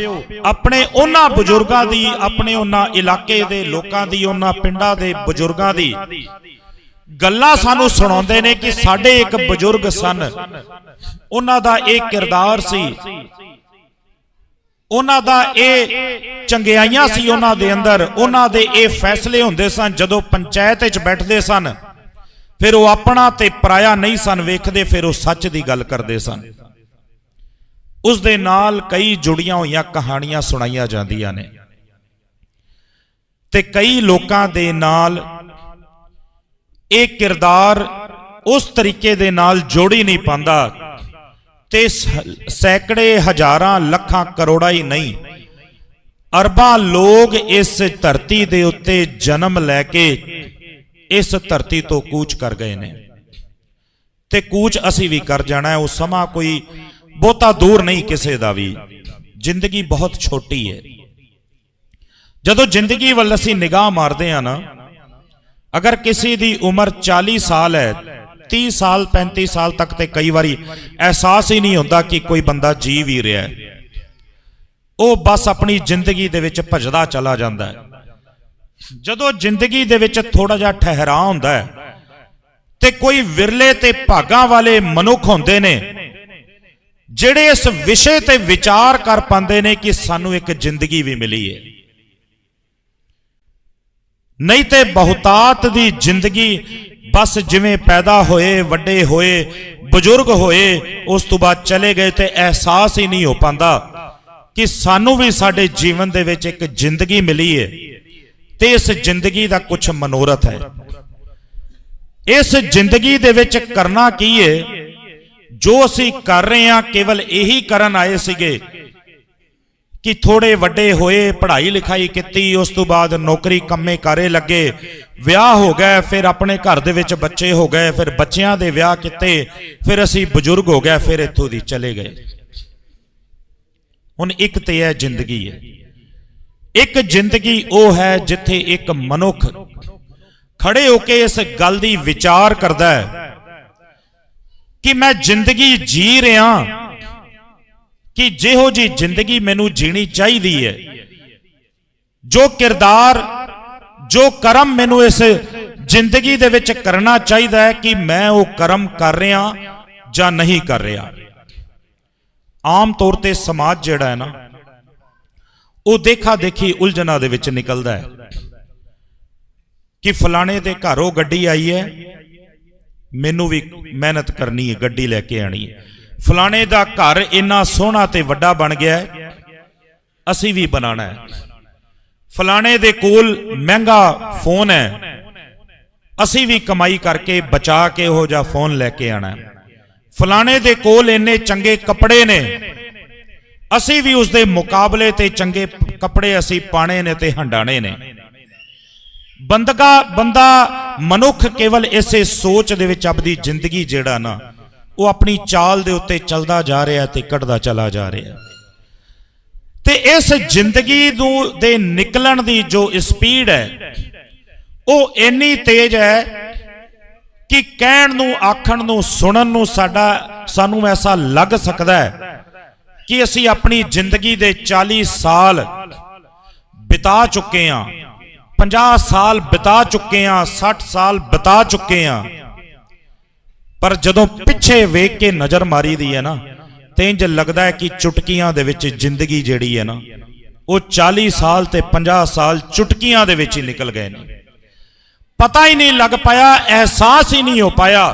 ਆਪਣੇ ਉਹਨਾਂ ਬਜ਼ੁਰਗਾਂ ਦੀ, ਆਪਣੇ ਉਹਨਾਂ ਇਲਾਕੇ ਦੇ ਲੋਕਾਂ ਦੀ, ਉਹਨਾਂ ਪਿੰਡਾਂ ਦੇ ਬਜ਼ੁਰਗਾਂ ਦੀ ਗੱਲਾਂ ਸਾਨੂੰ ਸੁਣਾਉਂਦੇ ਨੇ ਕਿ ਸਾਡੇ ਇੱਕ ਬਜ਼ੁਰਗ ਸਨ। ਉਹਨਾਂ ਦਾ ਇਹ ਕਿਰਦਾਰ ਸੀ। ਉਹਨਾਂ ਦਾ ਇਹ ਚੰਗਿਆਈਆਂ ਸੀ ਉਹਨਾਂ ਦੇ ਅੰਦਰ। ਉਹਨਾਂ ਦੇ ਇਹ ਫੈਸਲੇ ਹੁੰਦੇ ਸਨ ਜਦੋਂ ਪੰਚਾਇਤ ਵਿੱਚ ਬੈਠਦੇ ਸਨ। ਫਿਰ ਉਹ ਆਪਣਾ ਤੇ ਪਰਾਇਆ ਨਹੀਂ ਸਨ, ਵੇਖਦੇ ਫਿਰ ਉਹ ਸੱਚ ਦੀ ਗੱਲ ਕਰਦੇ ਸਨ। ਉਸ ਦੇ ਨਾਲ ਕਈ ਜੁੜੀਆਂ ਹੋਈਆਂ ਕਹਾਣੀਆਂ ਸੁਣਾਈਆਂ ਜਾਂਦੀਆਂ ਨੇ। ਤੇ ਕਈ ਲੋਕਾਂ ਦੇ ਨਾਲ ਇਹ ਕਿਰਦਾਰ ਉਸ ਤਰੀਕੇ ਦੇ ਨਾਲ ਜੋੜੀ ਨਹੀਂ ਪਾਉਂਦਾ ਤੇ ਸੈਂਕੜੇ ਹਜ਼ਾਰਾਂ ਲੱਖਾਂ ਕਰੋੜਾਂ ਹੀ ਨਹੀਂ, ਅਰਬਾਂ ਲੋਕ ਇਸ ਧਰਤੀ ਦੇ ਉੱਤੇ ਜਨਮ ਲੈ ਕੇ ਇਸ ਧਰਤੀ ਤੋਂ ਕੂਚ ਕਰ ਗਏ ਨੇ। ਤੇ ਕੂਚ ਅਸੀਂ ਵੀ ਕਰ ਜਾਣਾ ਉਹ ਸਮਾਂ ਕੋਈ ਬਹੁਤਾ ਦੂਰ ਨਹੀਂ ਕਿਸੇ ਦਾ ਵੀ। ਜ਼ਿੰਦਗੀ ਬਹੁਤ ਛੋਟੀ ਹੈ। ਜਦੋਂ ਜ਼ਿੰਦਗੀ ਵੱਲ ਅਸੀਂ ਨਿਗਾਹ ਮਾਰਦੇ ਆ ਨਾ, ਅਗਰ ਕਿਸੇ ਦੀ ਉਮਰ 40 ਸਾਲ ਹੈ 30 ਸਾਲ 35 ਸਾਲ ਤੱਕ ਤੇ ਕਈ ਵਾਰੀ ਅਹਿਸਾਸ ਹੀ ਨਹੀਂ ਹੁੰਦਾ ਕਿ ਕੋਈ ਬੰਦਾ ਜੀ ਵੀ ਰਿਹਾ ਹੈ। ਉਹ ਬਸ ਆਪਣੀ ਜ਼ਿੰਦਗੀ ਦੇ ਵਿੱਚ ਭਜਦਾ ਚਲਾ ਜਾਂਦਾ ਹੈ। ਜਦੋਂ ਜ਼ਿੰਦਗੀ ਦੇ ਵਿੱਚ ਥੋੜਾ ਜਿਹਾ ਠਹਿਰਾ ਹੁੰਦਾ ਹੈ ਤੇ ਕੋਈ ਵਿਰਲੇ ਤੇ ਭਾਗਾਂ ਵਾਲੇ ਮਨੁੱਖ ਹੁੰਦੇ ਨੇ, ਜਿਹੜੇ ਇਸ ਵਿਸ਼ੇ ਤੇ ਵਿਚਾਰ ਕਰ ਪਾਉਂਦੇ ਨੇ ਕਿ ਸਾਨੂੰ ਇੱਕ ਜ਼ਿੰਦਗੀ ਵੀ ਮਿਲੀ ਹੈ। ਨਹੀਂ ਤੇ ਬਹੁਤਾਤ ਦੀ ਜ਼ਿੰਦਗੀ ਬਸ ਜਿਵੇਂ ਪੈਦਾ ਹੋਏ, ਵੱਡੇ ਹੋਏ, ਬਜ਼ੁਰਗ ਹੋਏ, ਉਸ ਤੋਂ ਬਾਅਦ ਚਲੇ ਗਏ ਤੇ ਅਹਿਸਾਸ ਹੀ ਨਹੀਂ ਹੋ ਪਾਂਦਾ ਕਿ ਸਾਨੂੰ ਵੀ ਸਾਡੇ ਜੀਵਨ ਦੇ ਵਿੱਚ ਇੱਕ ਜ਼ਿੰਦਗੀ ਮਿਲੀ ਹੈ। ਤੇ ਇਸ ਜ਼ਿੰਦਗੀ ਦਾ ਕੁਝ ਮਨੋਰਥ ਹੈ। ਇਸ ਜ਼ਿੰਦਗੀ ਦੇ ਵਿੱਚ ਕਰਨਾ ਕੀ ਹੈ ਜੋ ਅਸੀਂ ਕਰ ਰਹੇ ਹਾਂ, ਕੇਵਲ ਇਹੀ ਕਰਨ ਆਏ ਸੀਗੇ ਕਿ ਥੋੜੇ ਵੱਡੇ ਹੋਏ, ਪੜ੍ਹਾਈ ਲਿਖਾਈ ਕੀਤੀ, ਉਸ ਤੋਂ ਬਾਅਦ ਨੌਕਰੀ ਕੰਮੇ ਕਾਰੇ ਲੱਗੇ, ਵਿਆਹ ਹੋ ਗਏ, ਫਿਰ ਆਪਣੇ ਘਰ ਦੇ ਵਿੱਚ ਬੱਚੇ ਹੋ ਗਏ, ਫਿਰ ਬੱਚਿਆਂ ਦੇ ਵਿਆਹ ਕੀਤੇ, ਫਿਰ ਅਸੀਂ ਬਜ਼ੁਰਗ ਹੋ ਗਏ, ਫਿਰ ਇੱਥੋਂ ਦੀ ਚਲੇ ਗਏ। ਹੁਣ ਇੱਕ ਤੇ ਹੈ ਜ਼ਿੰਦਗੀ ਹੈ ਇੱਕ ਜ਼ਿੰਦਗੀ ਉਹ ਹੈ ਜਿੱਥੇ ਇੱਕ ਮਨੁੱਖ ਖੜੇ ਹੋ ਕੇ ਇਸ ਗੱਲ ਦੀ ਵਿਚਾਰ ਕਰਦਾ ਹੈ ਕਿ ਮੈਂ ਜ਼ਿੰਦਗੀ ਜੀ ਰਿਹਾ ਕਿ ਜਿਹੋ ਜੀ ਜ਼ਿੰਦਗੀ ਮੈਨੂੰ ਜੀਣੀ ਚਾਹੀਦੀ ਹੈ। ਜੋ ਕਿਰਦਾਰ, ਜੋ ਕਰਮ ਮੈਨੂੰ ਇਸ ਜ਼ਿੰਦਗੀ ਦੇ ਵਿੱਚ ਕਰਨਾ ਚਾਹੀਦਾ ਹੈ ਕਿ ਮੈਂ ਉਹ ਕਰਮ ਕਰ ਰਿਹਾ ਜਾਂ ਨਹੀਂ ਕਰ ਰਿਹਾ। ਆਮ ਤੌਰ ਤੇ ਸਮਾਜ ਜਿਹੜਾ ਹੈ ਨਾ ਉਹ ਦੇਖਾ ਦੇਖੀ ਉਲਝਣਾ ਦੇ ਵਿੱਚ ਨਿਕਲਦਾ ਹੈ ਕਿ ਫਲਾਣੇ ਦੇ ਘਰੋਂ ਗੱਡੀ ਆਈ ਹੈ, ਮੈਨੂੰ ਵੀ ਮਿਹਨਤ ਕਰਨੀ ਹੈ, ਗੱਡੀ ਲੈ ਕੇ ਆਣੀ ਹੈ। ਫਲਾਣੇ ਦਾ ਘਰ ਇੰਨਾ ਸੋਹਣਾ ਤੇ ਵੱਡਾ ਬਣ ਗਿਆ ਹੈ, ਅਸੀਂ ਵੀ ਬਣਾਣਾ ਹੈ। ਫਲਾਣੇ ਦੇ ਕੋਲ ਮਹਿੰਗਾ ਫੋਨ ਹੈ, ਅਸੀਂ ਵੀ ਕਮਾਈ ਕਰਕੇ ਬਚਾ ਕੇ ਉਹ ਜਿਹਾ ਫੋਨ ਲੈ ਕੇ ਆਣਾ ਫਲਾਣੇ ਦੇ ਕੋਲ ਇੰਨੇ ਚੰਗੇ ਕੱਪੜੇ ਨੇ ਅਸੀਂ ਵੀ ਉਸ ਦੇ ਮੁਕਾਬਲੇ ਤੇ ਚੰਗੇ ਕੱਪੜੇ ਅਸੀਂ ਪਾਣੇ ਨੇ ਤੇ ਹੰਡਾਣੇ ਨੇ। ਬੰਦਗਾ, ਬੰਦਾ ਮਨੁੱਖ ਕੇਵਲ ਇਸੇ ਸੋਚ ਦੇ ਵਿੱਚ ਆਪਣੀ ਜ਼ਿੰਦਗੀ ਜਿਹੜਾ ਨਾ, ਉਹ ਆਪਣੀ ਚਾਲ ਦੇ ਉੱਤੇ ਚੱਲਦਾ ਜਾ ਰਿਹਾ ਤੇ ਕੱਢਦਾ ਚਲਾ ਜਾ ਰਿਹਾ। ਤੇ ਇਸ ਜ਼ਿੰਦਗੀ ਨੂੰ ਦੇ ਨਿਕਲਣ ਦੀ ਜੋ ਸਪੀਡ ਹੈ, ਉਹ ਇੰਨੀ ਤੇਜ਼ ਹੈ ਕਿ ਕਹਿਣ ਨੂੰ, ਆਖਣ ਨੂੰ, ਸੁਣਨ ਨੂੰ ਸਾਡਾ, ਸਾਨੂੰ ਐਸਾ ਲੱਗ ਸਕਦਾ ਹੈ ਕਿ ਅਸੀਂ ਆਪਣੀ ਜ਼ਿੰਦਗੀ ਦੇ 40 ਸਾਲ ਬਿਤਾ ਚੁੱਕੇ ਹਾਂ 50 ਸਾਲ ਬਿਤਾ ਚੁੱਕੇ ਹਾਂ 60 ਸਾਲ ਬਿਤਾ ਚੁੱਕੇ ਹਾਂ। ਪਰ ਜਦੋਂ ਪਿੱਛੇ ਵੇਖ ਕੇ ਨਜ਼ਰ ਮਾਰੀ ਦੀ ਹੈ ਨਾ, ਤੇ ਇੰਜ ਲੱਗਦਾ ਹੈ ਕਿ ਚੁਟਕੀਆਂ ਦੇ ਵਿੱਚ ਜ਼ਿੰਦਗੀ ਜਿਹੜੀ ਹੈ ਨਾ, ਉਹ 40 ਸਾਲ ਤੇ 50 ਸਾਲ ਚੁਟਕੀਆਂ ਦੇ ਵਿੱਚ ਹੀ ਨਿਕਲ ਗਏ ਨੇ। ਪਤਾ ਹੀ ਨਹੀਂ ਲੱਗ ਪਾਇਆ, ਅਹਿਸਾਸ ਹੀ ਨਹੀਂ ਹੋ ਪਾਇਆ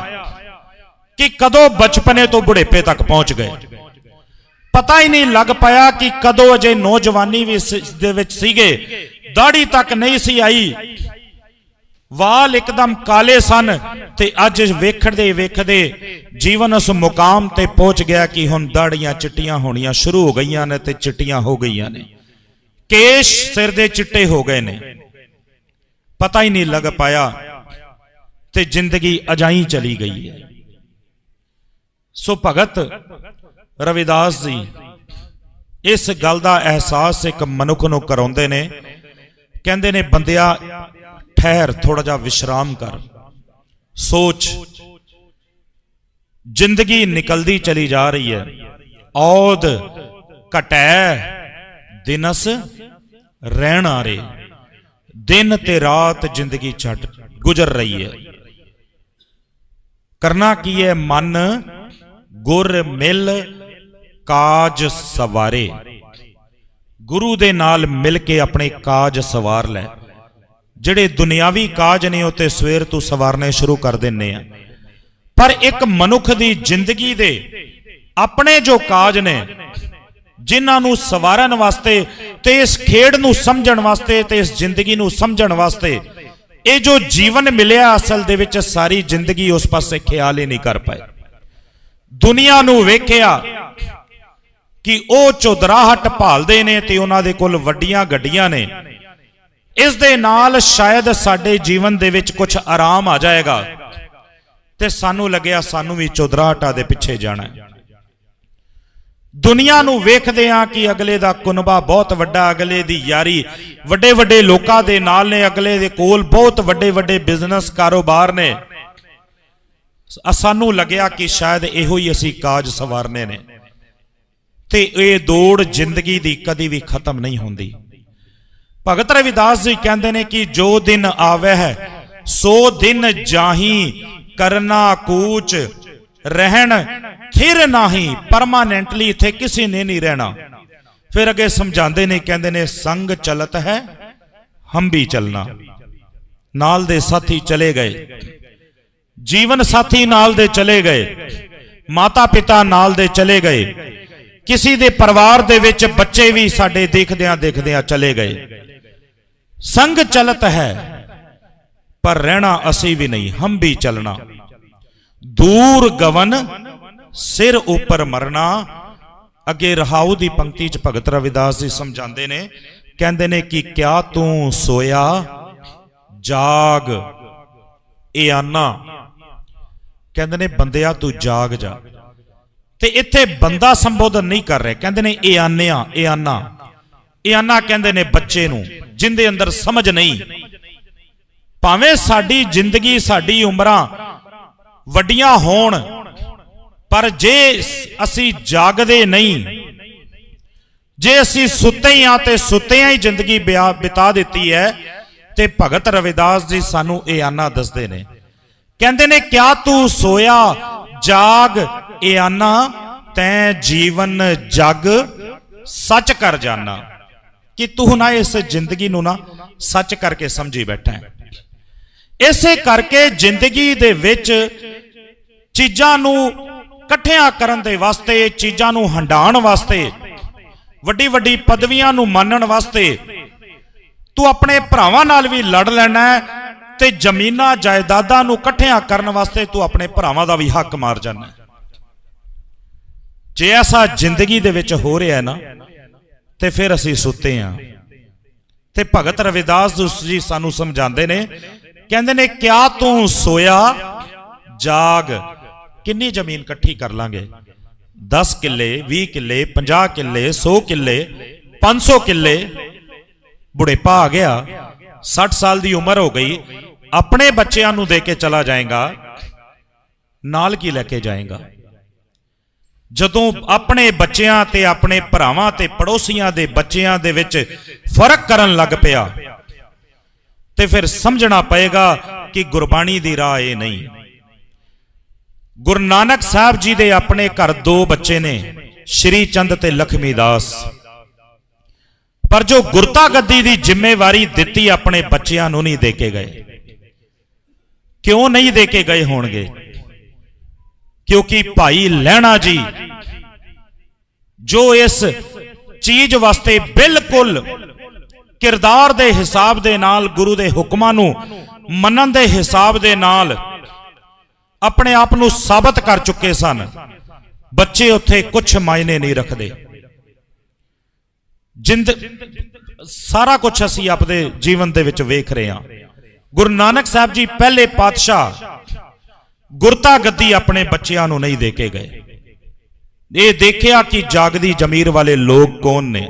ਕਿ ਕਦੋਂ ਬਚਪਨੇ ਤੋਂ ਬੁਢੇਪੇ ਤੱਕ ਪਹੁੰਚ ਗਏ। ਪਤਾ ਹੀ ਨਹੀਂ ਲੱਗ ਪਾਇਆ ਕਿ ਕਦੋਂ ਅਜੇ ਨੌਜਵਾਨੀ ਵੀ ਦੇ ਵਿੱਚ ਸੀਗੇ। ਦਾੜੀ ਤੱਕ ਨਹੀਂ ਸੀ ਆਈ। ਵਾਲ ਇੱਕਦਮ ਕਾਲੇ ਸਨ ਤੇ ਅੱਜ ਵੇਖਦੇ ਵੇਖਦੇ ਜੀਵਨ ਉਸ ਮੁਕਾਮ ਤੇ ਪਹੁੰਚ ਗਿਆ ਕਿ ਹੁਣ ਦਾੜੀਆਂ ਚਿੱਟੀਆਂ ਹੋਣੀਆਂ ਸ਼ੁਰੂ ਹੋ ਗਈਆਂ ਨੇ ਤੇ ਚਿੱਟੀਆਂ ਹੋ ਗਈਆਂ ਨੇ। ਕੇਸ਼ ਸਿਰ ਦੇ ਚਿੱਟੇ ਹੋ ਗਏ ਨੇ। ਪਤਾ ਹੀ ਨਹੀਂ ਲੱਗ ਪਾਇਆ ਤੇ ਜ਼ਿੰਦਗੀ ਅਜਾਈ ਚਲੀ ਗਈ ਹੈ। ਸੋ ਭਗਤ ਰਵਿਦਾਸ ਜੀ, ਇਸ ਗੱਲ ਦਾ ਅਹਿਸਾਸ ਇੱਕ ਮਨੁੱਖ ਨੂੰ ਕਰਾਉਂਦੇ ਨੇ। ਕਹਿੰਦੇ ਨੇ, ਬੰਦਿਆ, ਠਹਿਰ ਥੋੜਾ ਜਿਹਾ ਵਿਸ਼ਰਾਮ ਕਰ। ਸੋਚ, ਜ਼ਿੰਦਗੀ ਨਿਕਲਦੀ ਚਲੀ ਜਾ ਰਹੀ ਹੈ। ਔਦ ਘਟੈ, ਦਿਨਸ ਰਹਿਣ ਆਰੇ। ਦਿਨ ਤੇ ਰਾਤ ਜ਼ਿੰਦਗੀ ਛੱਡ ਗੁਜ਼ਰ ਰਹੀ ਹੈ। ਕਰਨਾ ਕੀ ਹੈ? ਮਨ, ਗੁਰ, ਮਿਲ ਕਾਜ ਸਵਾਰੇ। ਗੁਰੂ ਦੇ ਨਾਲ ਮਿਲ ਕੇ ਆਪਣੇ ਕਾਜ ਸਵਾਰ ਲੈ। ਜਿਹੜੇ ਦੁਨਿਆਵੀ ਕਾਜ ਨੇ ਉਹ ਤੇ ਸਵੇਰ ਤੋਂ ਸਵਾਰਨੇ ਸ਼ੁਰੂ ਕਰ ਦਿੰਨੇ ਆ। ਪਰ ਇੱਕ ਮਨੁੱਖ ਦੀ ਜ਼ਿੰਦਗੀ ਦੇ ਆਪਣੇ ਜੋ ਕਾਜ ਨੇ, ਜਿਨ੍ਹਾਂ ਨੂੰ ਸਵਾਰਨ ਵਾਸਤੇ ਤੇ ਇਸ ਖੇਡ ਨੂੰ ਸਮਝਣ ਵਾਸਤੇ ਤੇ ਇਸ ਜ਼ਿੰਦਗੀ ਨੂੰ ਸਮਝਣ ਵਾਸਤੇ, ਇਹ ਜੋ ਜੀਵਨ ਮਿਲਿਆ ਅਸਲ ਦੇ ਵਿੱਚ ਸਾਰੀ ਜ਼ਿੰਦਗੀ ਉਸ ਪਾਸੇ ਖਿਆਲ ਹੀ ਨਹੀਂ ਕਰ ਪਾਏ। ਦੁਨੀਆ ਨੂੰ ਵੇਖਿਆ ਕਿ ਉਹ ਚੌਧਰਾਹਟ ਭਾਲਦੇ ਨੇ ਤੇ ਉਹਨਾਂ ਦੇ ਕੋਲ ਵੱਡੀਆਂ ਗੱਡੀਆਂ ਨੇ। ਇਸ ਦੇ ਨਾਲ ਸ਼ਾਇਦ ਸਾਡੇ ਜੀਵਨ ਦੇ ਵਿੱਚ ਕੁਝ ਆਰਾਮ ਆ ਜਾਏਗਾ। ਤੇ ਸਾਨੂੰ ਲੱਗਿਆ ਸਾਨੂੰ ਵੀ ਚੌਧਰਾਹਟਾ ਦੇ ਪਿੱਛੇ ਜਾਣਾ ਹੈ। ਦੁਨੀਆ ਨੂੰ ਵੇਖਦੇ ਆ ਕਿ ਅਗਲੇ ਦਾ ਕੁਨਬਾ ਬਹੁਤ ਵੱਡਾ, ਅਗਲੇ ਦੀ ਯਾਰੀ ਵੱਡੇ ਵੱਡੇ ਲੋਕਾਂ ਦੇ ਨਾਲ ਨੇ, ਅਗਲੇ ਦੇ ਕੋਲ ਬਹੁਤ ਵੱਡੇ ਵੱਡੇ ਬਿਜ਼ਨਸ ਕਾਰੋਬਾਰ ਨੇ। ਸਾਨੂੰ ਲੱਗਿਆ ਕਿ ਸ਼ਾਇਦ ਇਹੋ ਹੀ ਅਸੀਂ ਕਾਜ ਸਵਾਰਨੇ ਨੇ। ਤੇ ਇਹ ਦੌੜ ਜ਼ਿੰਦਗੀ ਦੀ ਕਦੀ ਵੀ ਖਤਮ ਨਹੀਂ ਹੁੰਦੀ। ਭਗਤ ਰਵਿਦਾਸ ਜੀ ਕਹਿੰਦੇ ਨੇ ਕਿ ਜੋ ਦਿਨ ਆਵੇ ਹੈ, ਸੋ ਦਿਨ ਜਾਹੀ ਕਰਨਾ ਕੂਚ, ਰਹਿਣ ਥਿਰ ਨਹੀਂ ਪਰਮਾਨੈਂਟਲੀ ਇੱਥੇ ਕਿਸੇ ਨੇ ਨਹੀਂ ਰਹਿਣਾ। ਫਿਰ ਅੱਗੇ ਸਮਝਾਉਂਦੇ ਨੇ, ਕਹਿੰਦੇ ਨੇ, ਸੰਗ ਚਲਤ ਹੈ, ਹਮ ਵੀ ਚਲਣਾ। ਨਾਲ ਦੇ ਸਾਥੀ ਚਲੇ ਗਏ। ਜੀਵਨ ਸਾਥੀ ਨਾਲ ਦੇ ਚਲੇ ਗਏ। ਮਾਤਾ ਪਿਤਾ ਨਾਲ ਦੇ ਚਲੇ ਗਏ। ਕਿਸੇ ਦੇ ਪਰਿਵਾਰ ਦੇ ਵਿੱਚ ਬੱਚੇ ਵੀ ਸਾਡੇ ਦੇਖਦਿਆਂ ਦੇਖਦਿਆਂ ਚਲੇ ਗਏ। ਸੰਗ ਚਲਤ ਹੈ, ਪਰ ਰਹਿਣਾ ਅਸੀਂ ਵੀ ਨਹੀਂ, ਹਮ ਵੀ ਚਲਣਾ। ਦੂਰ ਗਵਨ, ਸਿਰ ਉੱਪਰ ਮਰਨਾ। ਅੱਗੇ ਰਹਾਉ ਦੀ ਪੰਕਤੀ ਚ ਭਗਤ ਰਵਿਦਾਸ ਜੀ ਸਮਝਾਉਂਦੇ ਨੇ, ਕਹਿੰਦੇ ਨੇ ਕਿ ਕਿਆ ਤੂੰ ਸੋਇਆ? ਜਾਗ, ਇਹ ਆਨਾ। ਕਹਿੰਦੇ ਨੇ, ਬੰਦਿਆ ਤੂੰ ਜਾਗ ਜਾ। ਤੇ ਇੱਥੇ ਬੰਦਾ ਸੰਬੋਧਨ ਨਹੀਂ ਕਰ ਰਿਹਾ। ਕਹਿੰਦੇ ਨੇ, ਇਹ ਆਨਿਆ ਇਹ ਆਨਾ। ਇਹ ਆਨਾ ਕਹਿੰਦੇ ਨੇ ਬੱਚੇ ਨੂੰ, ਜਿੰਦੇ ਅੰਦਰ ਸਮਝ ਨਹੀਂ। ਭਾਵੇਂ ਸਾਡੀ ਜ਼ਿੰਦਗੀ, ਸਾਡੀ ਉਮਰਾਂ ਵੱਡੀਆਂ ਹੋਣ, ਪਰ ਜੇ ਅਸੀਂ ਜਾਗਦੇ ਨਹੀਂ, ਜੇ ਅਸੀਂ ਸੁੱਤੇ ਹੀ ਆ ਤੇ ਸੁੱਤਿਆਂ ਹੀ ਜ਼ਿੰਦਗੀ ਬਿਆ- ਬਿਤਾ ਦਿੱਤੀ ਹੈ, ਤੇ ਭਗਤ ਰਵਿਦਾਸ ਜੀ ਸਾਨੂੰ ਇਹ ਆਨਾ ਦੱਸਦੇ ਨੇ। ਕਹਿੰਦੇ ਨੇ, ਕਿਆ ਤੂੰ ਸੋਇਆ? ਜਾਗ ਇਹ ਆਨਾ ਤੈ ਜੀਵਨ, ਜਗ, ਸੱਚ ਕਰ ਜਾਣਾ ਕਿ ਤੂੰ ਨਾ ਇਸ ਜ਼ਿੰਦਗੀ ਨੂੰ ਨਾ ਸੱਚ ਕਰਕੇ ਸਮਝੀ ਬੈਠਾ ਹੈ। ਇਸੇ ਕਰਕੇ ਜ਼ਿੰਦਗੀ ਦੇ ਵਿੱਚ ਚੀਜ਼ਾਂ ਨੂੰ ਇਕੱਠਿਆਂ ਕਰਨ ਦੇ ਵਾਸਤੇ, ਚੀਜ਼ਾਂ ਨੂੰ ਹੰਡਾਉਣ ਵਾਸਤੇ ਵੱਡੀ ਵੱਡੀ ਪਦਵੀਆਂ ਨੂੰ ਮੰਨਣ ਵਾਸਤੇ ਤੂੰ ਆਪਣੇ ਭਰਾਵਾਂ ਨਾਲ ਵੀ ਲੜ ਲੈਣਾ ਤੇ ਜ਼ਮੀਨਾਂ ਜਾਇਦਾਦਾਂ ਨੂੰ ਇਕੱਠਿਆਂ ਕਰਨ ਵਾਸਤੇ ਤੂੰ ਆਪਣੇ ਭਰਾਵਾਂ ਦਾ ਵੀ ਹੱਕ ਮਾਰ ਜਾਣਾ ਜੇ ਐਸਾ ਜ਼ਿੰਦਗੀ ਦੇ ਵਿੱਚ ਹੋ ਰਿਹਾ ਨਾ, ਤੇ ਫਿਰ ਅਸੀਂ ਸੁੱਤੇ ਹਾਂ। ਤੇ ਭਗਤ ਰਵਿਦਾਸ ਜੀ ਸਾਨੂੰ ਸਮਝਾਉਂਦੇ ਨੇ, ਕਹਿੰਦੇ ਨੇ, ਕਿਆ ਤੂੰ ਸੋਇਆ? ਜਾਗ। ਕਿੰਨੀ ਜ਼ਮੀਨ ਇਕੱਠੀ ਕਰ ਲਾਂਗੇ? 10 ਕਿੱਲੇ 20 ਕਿੱਲੇ 50 ਕਿੱਲੇ 100 ਕਿੱਲੇ 500 ਕਿੱਲੇ। ਬੁਢੇਪਾ ਆ ਗਿਆ। 60 ਸਾਲ ਦੀ ਉਮਰ ਹੋ ਗਈ। ਆਪਣੇ ਬੱਚਿਆਂ ਨੂੰ ਦੇ ਕੇ ਚਲਾ ਜਾਏਗਾ। ਨਾਲ ਕੀ ਲੈ ਕੇ ਜਾਏਗਾ? ਜਦੋਂ ਆਪਣੇ ਬੱਚਿਆਂ ਤੇ, ਆਪਣੇ ਭਰਾਵਾਂ ਤੇ, ਪੜੋਸੀਆਂ ਦੇ ਬੱਚਿਆਂ ਦੇ ਵਿੱਚ ਫ਼ਰਕ ਕਰਨ ਲੱਗ ਪਿਆ, ਤੇ ਫਿਰ ਸਮਝਣਾ ਪਏਗਾ ਕਿ ਗੁਰਬਾਣੀ ਦੀ ਰਾਹ ਇਹ ਨਹੀਂ। ਗੁਰੂ ਨਾਨਕ ਸਾਹਿਬ ਜੀ ਦੇ ਆਪਣੇ ਘਰ ਦੋ ਬੱਚੇ ਨੇ, ਸ਼੍ਰੀ ਚੰਦ ਤੇ ਲਖਮੀ ਦਾਸ। ਪਰ ਜੋ ਗੁਰਤਾ ਗੱਦੀ ਦੀ ਜ਼ਿੰਮੇਵਾਰੀ ਦਿੱਤੀ ਆਪਣੇ ਬੱਚਿਆਂ ਨੂੰ ਨਹੀਂ ਦੇ ਕੇ ਗਏ। ਕਿਉਂ ਨਹੀਂ ਦੇ ਕੇ ਗਏ ਹੋਣਗੇ? ਕਿਉਂਕਿ ਭਾਈ ਲਹਿਣਾ ਜੀ, ਜੋ ਇਸ ਚੀਜ਼ ਵਾਸਤੇ ਬਿਲਕੁਲ ਕਿਰਦਾਰ ਦੇ ਹਿਸਾਬ ਦੇ ਨਾਲ, ਗੁਰੂ ਦੇ ਹੁਕਮਾਂ ਨੂੰ ਮੰਨਣ ਦੇ ਹਿਸਾਬ ਦੇ ਨਾਲ ਆਪਣੇ ਆਪ ਨੂੰ ਸਾਬਤ ਕਰ ਚੁੱਕੇ ਸਨ। ਬੱਚੇ ਉੱਥੇ ਕੁਝ ਮਾਇਨੇ ਨਹੀਂ ਰੱਖਦੇ। ਜਿੰਦ ਸਾਰਾ ਕੁਝ ਅਸੀਂ ਆਪਦੇ ਜੀਵਨ ਦੇ ਵਿੱਚ ਵੇਖ ਰਹੇ ਹਾਂ। ਗੁਰੂ ਨਾਨਕ ਸਾਹਿਬ ਜੀ ਪਹਿਲੇ ਪਾਤਸ਼ਾਹ ਗੁਰਤਾ ਗੱਦੀ ਆਪਣੇ ਬੱਚਿਆਂ ਨੂੰ ਨਹੀਂ ਦੇ ਕੇ ਗਏ। ਇਹ ਦੇਖਿਆ ਕਿ ਜਾਗਦੀ ਜ਼ਮੀਰ ਵਾਲੇ ਲੋਕ ਕੌਣ ਨੇ?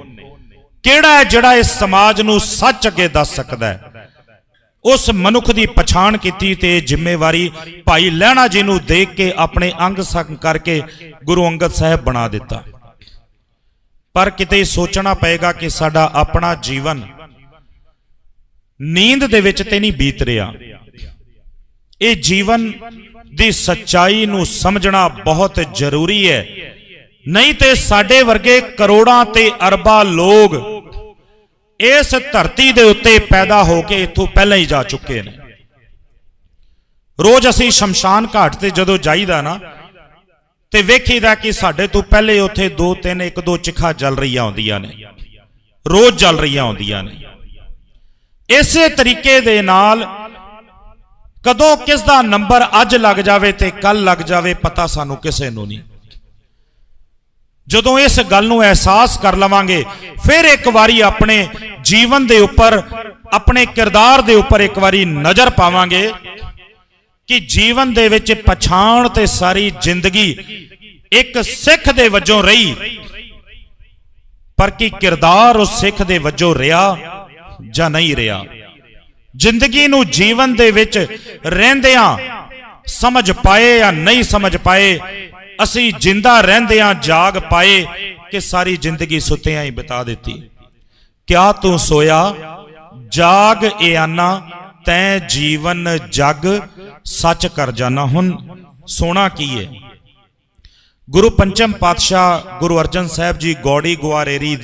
ਕਿਹੜਾ ਹੈ ਜਿਹੜਾ ਇਸ ਸਮਾਜ ਨੂੰ ਸੱਚ ਅੱਗੇ ਦੱਸ ਸਕਦਾ ਹੈ? ਉਸ ਮਨੁੱਖ ਦੀ ਪਛਾਣ ਕੀਤੀ ਤੇ ਇਹ ਜ਼ਿੰਮੇਵਾਰੀ ਭਾਈ ਲਹਿਣਾ ਜੀ ਨੂੰ ਦੇਖ ਕੇ ਆਪਣੇ ਅੰਗ ਸੰਗ ਕਰਕੇ ਗੁਰੂ ਅੰਗਦ ਸਾਹਿਬ ਬਣਾ ਦਿੱਤਾ। ਪਰ ਕਿਤੇ ਸੋਚਣਾ ਪਏਗਾ ਕਿ ਸਾਡਾ ਆਪਣਾ ਜੀਵਨ ਨੀਂਦ ਦੇ ਵਿੱਚ ਤੇ ਨਹੀਂ ਬੀਤ ਰਿਹਾ। ਇਹ ਜੀਵਨ ਦੀ ਸੱਚਾਈ ਨੂੰ ਸਮਝਣਾ ਬਹੁਤ ਜ਼ਰੂਰੀ ਹੈ। ਨਹੀਂ ਤੇ ਸਾਡੇ ਵਰਗੇ ਕਰੋੜਾਂ ਤੇ ਅਰਬਾਂ ਲੋਕ ਇਸ ਧਰਤੀ ਦੇ ਉੱਤੇ ਪੈਦਾ ਹੋ ਕੇ ਇੱਥੋਂ ਪਹਿਲਾਂ ਹੀ ਜਾ ਚੁੱਕੇ ਨੇ। ਰੋਜ਼ ਅਸੀਂ ਸ਼ਮਸ਼ਾਨ ਘਾਟ ਤੇ ਜਦੋਂ ਜਾਈਦਾ ਨਾ, ਤੇ ਵੇਖੀਦਾ ਕਿ ਸਾਡੇ ਤੋਂ ਪਹਿਲੇ ਉੱਥੇ ਦੋ ਤਿੰਨ, ਇੱਕ ਦੋ ਚਿਖਾ ਜਲ ਰਹੀਆਂ ਹੁੰਦੀਆਂ ਨੇ। ਰੋਜ਼ ਜਲ ਰਹੀਆਂ ਹੁੰਦੀਆਂ ਨੇ। ਇਸੇ ਤਰੀਕੇ ਦੇ ਨਾਲ ਕਦੋਂ ਕਿਸ ਦਾ ਨੰਬਰ ਅੱਜ ਲੱਗ ਜਾਵੇ ਤੇ ਕੱਲ ਲੱਗ ਜਾਵੇ, ਪਤਾ ਸਾਨੂੰ ਕਿਸੇ ਨੂੰ ਨਹੀਂ। ਜਦੋਂ ਇਸ ਗੱਲ ਨੂੰ ਅਹਿਸਾਸ ਕਰ ਲਵਾਂਗੇ, ਫਿਰ ਇੱਕ ਵਾਰੀ ਆਪਣੇ ਜੀਵਨ ਦੇ ਉੱਪਰ, ਆਪਣੇ ਕਿਰਦਾਰ ਦੇ ਉੱਪਰ ਇੱਕ ਵਾਰੀ ਨਜ਼ਰ ਪਾਵਾਂਗੇ ਕਿ ਜੀਵਨ ਦੇ ਵਿੱਚ ਪਛਾਣ ਤੇ ਸਾਰੀ ਜ਼ਿੰਦਗੀ ਇੱਕ ਸਿੱਖ ਦੇ ਵਜੋਂ ਰਹੀ, ਪਰ ਕੀ ਕਿਰਦਾਰ ਉਸ ਸਿੱਖ ਦੇ ਵਜੋਂ ਰਿਹਾ ਜਾਂ ਨਹੀਂ ਰਿਹਾ? ਜ਼ਿੰਦਗੀ ਨੂੰ ਜੀਵਨ ਦੇ ਵਿੱਚ ਰਹਿੰਦਿਆਂ ਸਮਝ ਪਾਏ ਜਾਂ ਨਹੀਂ ਸਮਝ ਪਾਏ, ਅਸੀਂ ਜਿੰਦਾ ਰਹਿੰਦਿਆਂ ਜਾਗ ਪਾਏ ਕਿ ਸਾਰੀ ਜ਼ਿੰਦਗੀ ਸੁੱਤਿਆਂ ਹੀ ਬਿਤਾ ਦਿੱਤੀ। ਕਿਆ ਤੂੰ ਸੋਇਆ? ਜਾਗ ਇਆਨਾ ਤੈ ਜੀਵਨ, ਜਗ ਸੱਚ ਕਰ ਜਾਣਾ ਹੁਣ। ਸੋਣਾ ਕੀ ਹੈ ਗੁਰੂ ਪੰਚਮ ਪਾਤਸ਼ਾਹ ਗੁਰੂ ਅਰਜਨ ਸਾਹਿਬ ਜੀ ਗੌੜੀ ਗੁਆਰੇਰੀ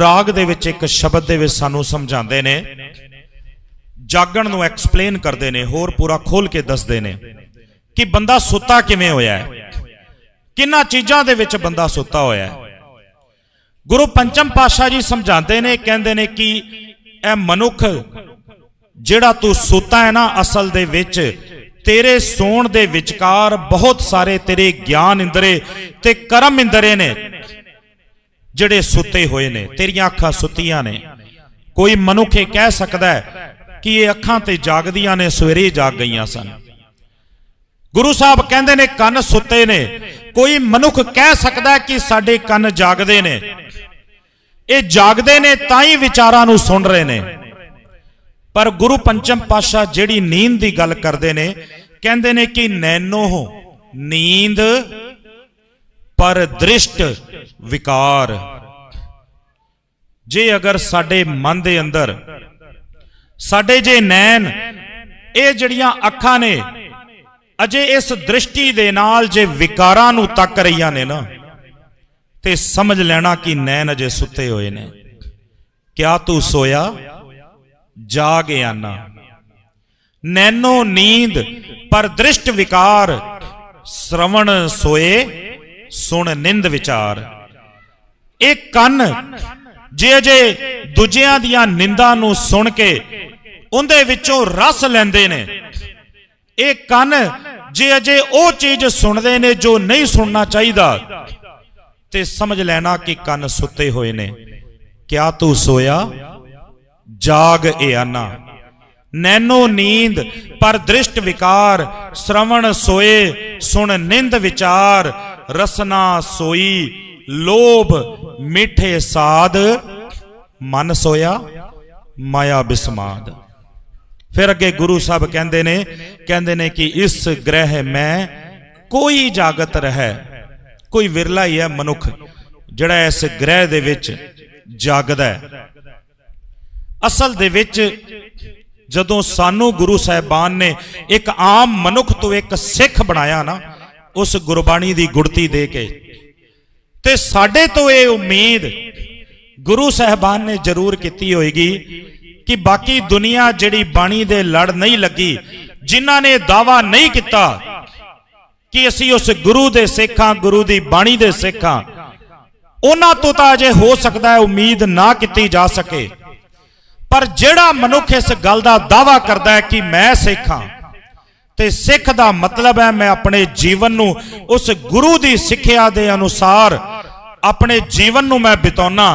ਰਾਗ ਦੇ ਵਿੱਚ ਇੱਕ ਸ਼ਬਦ ਦੇ ਵਿੱਚ ਸਾਨੂੰ ਸਮਝਾਉਂਦੇ ਨੇ ਜਾਗਣ ਨੂੰ ਐਕਸਪਲੇਨ ਕਰਦੇ ਨੇ, ਹੋਰ ਪੂਰਾ ਖੋਲ ਕੇ ਦੱਸਦੇ ਨੇ ਕਿ ਬੰਦਾ ਸੁੱਤਾ ਕਿਵੇਂ ਹੋਇਆ ਹੈ? ਕਿੰਨਾ ਚੀਜ਼ਾਂ ਦੇ ਵਿੱਚ ਬੰਦਾ ਸੁੱਤਾ ਹੋਇਆ ਹੈ? ਗੁਰੂ ਪੰਚਮ ਪਾਤਸ਼ਾਹ ਜੀ ਸਮਝਾਉਂਦੇ ਨੇ, ਕਹਿੰਦੇ ਨੇ ਕਿ ਇਹ ਮਨੁੱਖ ਜਿਹੜਾ ਤੂੰ ਸੁੱਤਾ ਹੈ ਨਾ ਅਸਲ ਦੇ ਵਿੱਚ, ਤੇਰੇ ਸੌਣ ਦੇ ਵਿਚਕਾਰ ਬਹੁਤ ਸਾਰੇ ਤੇਰੇ ਗਿਆਨ ਇੰਦਰੇ ਤੇ ਕਰਮ ਇੰਦਰੇ ਨੇ ਜਿਹੜੇ ਸੁੱਤੇ ਹੋਏ ਨੇ, ਤੇਰੀਆਂ ਅੱਖਾਂ ਸੁੱਤੀਆਂ ਨੇ। ਕੋਈ ਮਨੁੱਖ ਇਹ ਕਹਿ ਸਕਦਾ ਹੈ ਕਿ ਇਹ ਅੱਖਾਂ ਤੇ ਜਾਗਦੀਆਂ ਨੇ, ਸਵੇਰੇ ਜਾਗ ਗਈਆਂ ਸਨ। ਗੁਰੂ ਸਾਹਿਬ ਕਹਿੰਦੇ ਨੇ, ਕੰਨ ਸੁੱਤੇ ਨੇ। ਕੋਈ ਮਨੁੱਖ ਕਹਿ ਸਕਦਾ ਕਿ ਸਾਡੇ ਕੰਨ ਜਾਗਦੇ ਨੇ। ਇਹ ਜਾਗਦੇ ਨੇ ਤਾਂ ਹੀ ਵਿਚਾਰਾਂ ਨੂੰ ਸੁਣ ਰਹੇ ਨੇ। ਪਰ ਗੁਰੂ ਪੰਚਮ ਪਾਤਸ਼ਾਹ ਜਿਹੜੀ ਨੀਂਦ ਦੀ ਗੱਲ ਕਰਦੇ ਨੇ, ਕਹਿੰਦੇ ਨੇ ਕਿ ਨੈਨੋ ਨੀਂਦ ਪਰ ਦ੍ਰਿਸ਼ਟ ਵਿਕਾਰ। ਜੇ ਅਗਰ ਸਾਡੇ ਮਨ ਦੇ ਅੰਦਰ ਸਾਡੇ ਜੇ ਨੈਣ, ਇਹ ਜਿਹੜੀਆਂ ਅੱਖਾਂ ਨੇ, ਅਜੇ ਇਸ ਦ੍ਰਿਸ਼ਟੀ ਦੇ ਨਾਲ ਜੇ ਵਿਕਾਰਾਂ ਨੂੰ ਤੱਕ ਰਹੀਆਂ ਨੇ ਨਾ, ਤੇ ਸਮਝ ਲੈਣਾ ਕਿ ਨੈਣ ਅਜੇ ਸੁੱਤੇ ਹੋਏ ਨੇ। ਕਿਆ ਤੂੰ ਸੋਇਆ? ਜਾਗ ਆਨਾ ਨੈਨੋ ਨੀਂਦ, ਪਰ ਦ੍ਰਿਸ਼ਟ ਵਿਕਾਰ, ਸ਼ਰਵਣ ਸੋਏ, ਸੁਣ ਨਿੰਦ ਵਿਚਾਰ। ਇਹ ਕੰਨ, ਜੇ ਅਜੇ ਦੂਜਿਆਂ ਦੀਆਂ ਨਿੰਦਾਂ ਨੂੰ ਸੁਣ ਕੇ ਉਹਦੇ ਵਿੱਚੋਂ ਰਸ ਲੈਂਦੇ ਨੇ। ਇਹ ਕੰਨ ਜੇ ਅਜੇ ਉਹ ਚੀਜ਼ ਸੁਣਦੇ ਨੇ ਜੋ ਨਹੀਂ ਸੁਣਨਾ ਚਾਹੀਦਾ, ਤੇ ਸਮਝ ਲੈਣਾ ਕਿ ਕੰਨ ਸੁੱਤੇ ਹੋਏ ਨੇ। ਕਿਆ ਤੂੰ ਸੋਇਆ? ਜਾਗ ਇਆਨਾ ਨੈਨੋ ਨੀਂਦ, ਪਰ ਦ੍ਰਿਸ਼ਟ ਵਿਕਾਰ, ਸ਼ਰਵਣ ਸੋਏ, ਸੁਣ ਨਿੰਦ ਵਿਚਾਰ, ਰਸਨਾ ਸੋਈ, ਲੋਭ ਮਿੱਠੇ ਸਾਦ ਮਨ ਸੋਇਆ, ਮਾਇਆ ਬਿਸਮਾਦ। ਫਿਰ ਅੱਗੇ ਗੁਰੂ ਸਾਹਿਬ ਕਹਿੰਦੇ ਨੇ ਕਹਿੰਦੇ ਨੇ ਕਿ ਇਸ ਗ੍ਰਹਿ ਮੈਂ ਕੋਈ ਜਾਗਤ ਰਹਿ, ਕੋਈ ਵਿਰਲਾ ਹੀ ਹੈ ਮਨੁੱਖ, ਜਿਹੜਾ ਇਸ ਗ੍ਰਹਿ ਦੇ ਵਿੱਚ ਜਾਗਦਾ ਹੈ। ਅਸਲ ਦੇ ਵਿੱਚ ਜਦੋਂ ਸਾਨੂੰ ਗੁਰੂ ਸਾਹਿਬਾਨ ਨੇ ਇੱਕ ਆਮ ਮਨੁੱਖ ਤੋਂ ਇੱਕ ਸਿੱਖ ਬਣਾਇਆ ਨਾ, ਉਸ ਗੁਰਬਾਣੀ ਦੀ ਗੁੜਤੀ ਦੇ ਕੇ, ਤੇ ਸਾਡੇ ਤੋਂ ਇਹ ਉਮੀਦ ਗੁਰੂ ਸਾਹਿਬਾਨ ਨੇ ਜ਼ਰੂਰ ਕੀਤੀ ਹੋਏਗੀ ਕਿ ਬਾਕੀ ਦੁਨੀਆ ਜਿਹੜੀ ਬਾਣੀ ਦੇ ਲੜ ਨਹੀਂ ਲੱਗੀ, ਜਿਨ੍ਹਾਂ ਨੇ ਦਾਵਾ ਨਹੀਂ ਕੀਤਾ ਕਿ ਅਸੀਂ ਉਸ ਗੁਰੂ ਦੇ ਸਿੱਖਾਂ, ਗੁਰੂ ਦੀ ਬਾਣੀ ਦੇ ਸਿੱਖਾਂ, ਉਹਨਾਂ ਤੋਂ ਤਾਂ ਅਜੇ ਹੋ ਸਕਦਾ ਹੈ ਉਮੀਦ ਨਾ ਕੀਤੀ ਜਾ ਸਕੇ। ਪਰ ਜਿਹੜਾ ਮਨੁੱਖ ਇਸ ਗੱਲ ਦਾ ਦਾਵਾ ਕਰਦਾ ਹੈ ਕਿ ਮੈਂ ਸਿੱਖ ਹਾਂ ਤੇ ਸਿੱਖ ਦਾ ਮਤਲਬ ਹੈ ਮੈਂ ਆਪਣੇ ਜੀਵਨ ਨੂੰ ਉਸ ਗੁਰੂ ਦੀ ਸਿੱਖਿਆ ਦੇ ਅਨੁਸਾਰ ਆਪਣੇ ਜੀਵਨ ਨੂੰ ਮੈਂ ਬਿਤਾਉਣਾ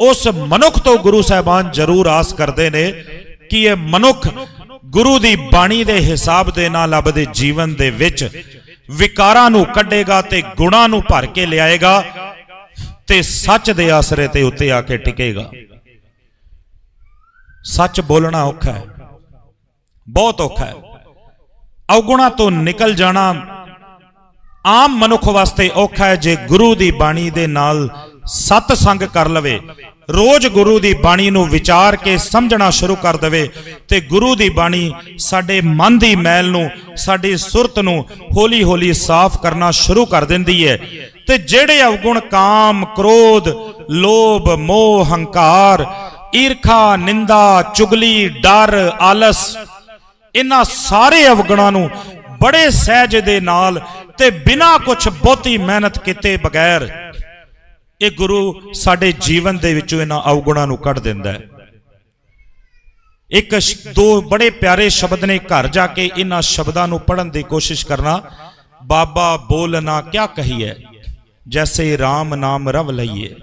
ਉਸ ਮਨੁੱਖ ਤੋਂ ਗੁਰੂ ਸਾਹਿਬਾਨ ਜ਼ਰੂਰ ਆਸ ਕਰਦੇ ਨੇ ਕਿ ਇਹ ਮਨੁੱਖ ਗੁਰੂ ਦੀ ਬਾਣੀ ਦੇ ਹਿਸਾਬ ਦੇ ਨਾਲ ਆਪਦੇ ਜੀਵਨ ਦੇ ਵਿੱਚ ਵਿਕਾਰਾਂ ਨੂੰ ਕੱਢੇਗਾ ਤੇ ਗੁਣਾਂ ਨੂੰ ਭਰ ਕੇ ਲਿਆਏਗਾ ਤੇ ਸੱਚ ਦੇ ਆਸਰੇ ਤੇ ਉੱਤੇ ਆ ਕੇ ਟਿਕੇਗਾ। ਸੱਚ ਬੋਲਣਾ ਔਖਾ ਹੈ। ਬਹੁਤ ਔਖਾ ਹੈ। ਔਗੁਣਾ ਤੋਂ ਨਿਕਲ ਜਾਣਾ ਆਮ ਮਨੁੱਖ ਵਾਸਤੇ ਔਖਾ ਹੈ ਜੇ ਗੁਰੂ ਦੀ ਬਾਣੀ ਦੇ ਨਾਲ ਸਤ ਸੰਗ ਕਰ ਲਵੇ। ਰੋਜ਼ ਗੁਰੂ ਦੀ ਬਾਣੀ ਨੂੰ ਵਿਚਾਰ ਕੇ ਸਮਝਣਾ ਸ਼ੁਰੂ ਕਰ ਦੇਵੇ ਤੇ ਗੁਰੂ ਦੀ ਬਾਣੀ ਸਾਡੇ ਮਨ ਦੀ ਮੈਲ ਨੂੰ, ਸਾਡੀ ਸੁਰਤ ਨੂੰ ਹੌਲੀ-ਹੌਲੀ ਸਾਫ਼ ਕਰਨਾ ਸ਼ੁਰੂ ਕਰ ਦਿੰਦੀ ਹੈ ਤੇ ਜਿਹੜੇ ਅਵਗੁਣ ਕਾਮ, ਕ੍ਰੋਧ, ਲੋਭ, ਮੋਹ, ਹੰਕਾਰ, ਈਰਖਾ, ਨਿੰਦਾ, ਚੁਗਲੀ, ਡਰ, ਆਲਸ, ਇਹਨਾਂ ਸਾਰੇ ਅਵਗੁਣਾਂ ਨੂੰ ਬੜੇ ਸਹਿਜ ਦੇ ਨਾਲ ਤੇ ਬਿਨਾਂ ਕੁਝ ਬਹੁਤੀ ਮਿਹਨਤ ਕੀਤੇ ਬਗੈਰ ਇਹ ਗੁਰੂ ਸਾਡੇ ਜੀਵਨ ਦੇ ਵਿੱਚੋਂ ਇਹਨਾਂ ਅਵਗੁਣਾਂ ਨੂੰ ਕੱਢ ਦਿੰਦਾ ਹੈ। ਇੱਕ ਦੋ ਬੜੇ ਪਿਆਰੇ ਸ਼ਬਦ ਨੇ ਘਰ ਜਾ ਕੇ ਇਹਨਾਂ ਸ਼ਬਦਾਂ ਨੂੰ ਪੜਨ ਦੀ ਕੋਸ਼ਿਸ਼ ਕਰਨਾ। ਬਾਬਾ ਬੋਲਣਾ ਕਿਆ ਕਹੀਏ, ਜੈਸੇ RAM ਨਾਮ ਰਵ ਲਈਏ।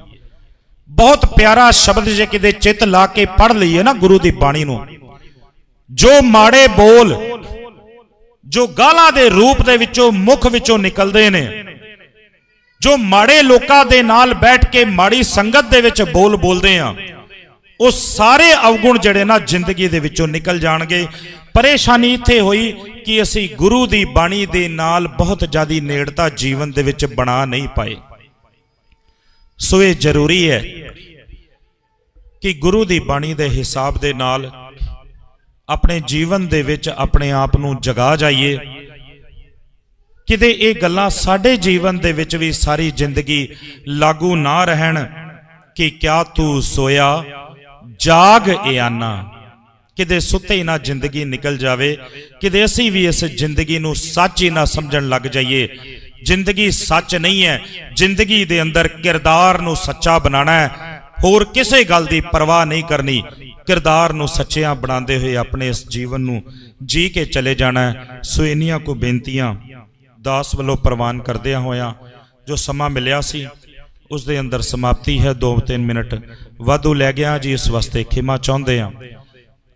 ਬਹੁਤ ਪਿਆਰਾ ਸ਼ਬਦ ਜੇ ਕਿਤੇ ਚਿੱਤ ਲਾ ਕੇ ਪੜ ਲਈਏ ਨਾ ਗੁਰੂ ਦੀ ਬਾਣੀ ਨੂੰ। ਜੋ ਮਾੜੇ ਬੋਲ, ਜੋ ਗਾਲਾਂ ਦੇ ਰੂਪ ਦੇ ਵਿੱਚੋਂ, ਮੁਖ ਵਿੱਚੋਂ ਨਿਕਲਦੇ ਨੇ ਜੋ ਮਾੜੇ ਲੋਕਾਂ ਦੇ ਨਾਲ ਬੈਠ ਕੇ ਮਾੜੀ ਸੰਗਤ ਦੇ ਵਿੱਚ ਬੋਲ ਬੋਲਦੇ ਆ, ਉਹ ਸਾਰੇ ਅਵਗੁਣ ਜਿਹੜੇ ਨਾ ਜ਼ਿੰਦਗੀ ਦੇ ਵਿੱਚੋਂ ਨਿਕਲ ਜਾਣਗੇ। ਪਰੇਸ਼ਾਨੀ ਇੱਥੇ ਹੋਈ ਕਿ ਅਸੀਂ ਗੁਰੂ ਦੀ ਬਾਣੀ ਦੇ ਨਾਲ ਬਹੁਤ ਜ਼ਿਆਦੀ ਨੇੜਤਾ ਜੀਵਨ ਦੇ ਵਿੱਚ ਬਣਾ ਨਹੀਂ ਪਾਏ। ਸੋ ਇਹ ਜ਼ਰੂਰੀ ਹੈ ਕਿ ਗੁਰੂ ਦੀ ਬਾਣੀ ਦੇ ਹਿਸਾਬ ਦੇ ਨਾਲ ਆਪਣੇ ਜੀਵਨ ਦੇ ਵਿੱਚ ਆਪਣੇ ਆਪ ਨੂੰ ਜਗਾ ਜਾਈਏ। ਕਿਤੇ ਇਹ ਗੱਲਾਂ ਸਾਡੇ ਜੀਵਨ ਦੇ ਵਿੱਚ ਵੀ ਸਾਰੀ ਜ਼ਿੰਦਗੀ ਲਾਗੂ ਨਾ ਰਹਿਣ ਕਿ ਕਿਆ ਤੂੰ ਸੋਇਆ, ਜਾਗ ਇਆਨਾ ਕਿਤੇ ਸੁੱਤੇ ਹੀ ਨਾ ਜ਼ਿੰਦਗੀ ਨਿਕਲ ਜਾਵੇ, ਕਿਤੇ ਅਸੀਂ ਵੀ ਇਸ ਜ਼ਿੰਦਗੀ ਨੂੰ ਸੱਚ ਹੀ ਨਾ ਸਮਝਣ ਲੱਗ ਜਾਈਏ। ਜ਼ਿੰਦਗੀ ਸੱਚ ਨਹੀਂ ਹੈ, ਜ਼ਿੰਦਗੀ ਦੇ ਅੰਦਰ ਕਿਰਦਾਰ ਨੂੰ ਸੱਚਾ ਬਣਾਉਣਾ ਹੈ। ਹੋਰ ਕਿਸੇ ਗੱਲ ਦੀ ਪਰਵਾਹ ਨਹੀਂ ਕਰਨੀ। ਕਿਰਦਾਰ ਨੂੰ ਸੱਚਿਆਂ ਬਣਾਉਂਦੇ ਹੋਏ ਆਪਣੇ ਇਸ ਜੀਵਨ ਨੂੰ ਜੀ ਕੇ ਚਲੇ ਜਾਣਾ ਹੈ। ਸੋ ਇੰਨੀਆਂ ਕੋ ਬੇਨਤੀਆਂ ਦਾਸ ਵੱਲੋਂ ਪ੍ਰਵਾਨ ਕਰਦਿਆਂ ਹੋਇਆਂ ਜੋ ਸਮਾਂ ਮਿਲਿਆ ਸੀ ਉਸ ਦੇ ਅੰਦਰ ਸਮਾਪਤੀ ਹੈ 2-3 ਮਿੰਟ। ਵਾਧੂ ਲੈ ਗਿਆ ਜੀ, ਇਸ ਵਾਸਤੇ ਖਿਮਾ ਚਾਹੁੰਦੇ ਆ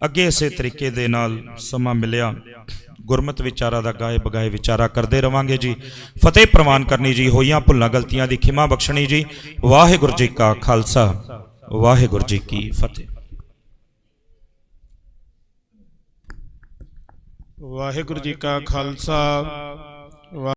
ਅੱਗੇ ਇਸੇ ਤਰੀਕੇ ਦੇ ਨਾਲ ਸਮਾਂ ਮਿਲਿਆ। ਗੁਰਮਤ ਵਿਚਾਰਾ ਦਾ ਗਾਏ ਬਗਾਏ ਵਿਚਾਰਾ ਕਰਦੇ ਰਵਾਂਗੇ ਜੀ। ਫਤਿਹ ਪ੍ਰਵਾਨ ਕਰਨੀ ਜੀ, ਹੋਈਆਂ ਭੁੱਲਾਂ ਗਲਤੀਆਂ ਦੀ ਖਿਮਾ ਬਖਸ਼ਣੀ ਜੀ। ਵਾਹਿਗੁਰੂ ਜੀ ਕਾ ਖਾਲਸਾ, ਵਾਹਿਗੁਰੂ ਜੀ ਕੀ ਫਤਿਹ।
ਵਾਹਿਗੁਰੂ ਜੀ ਕਾ ਖਾਲਸਾ Right.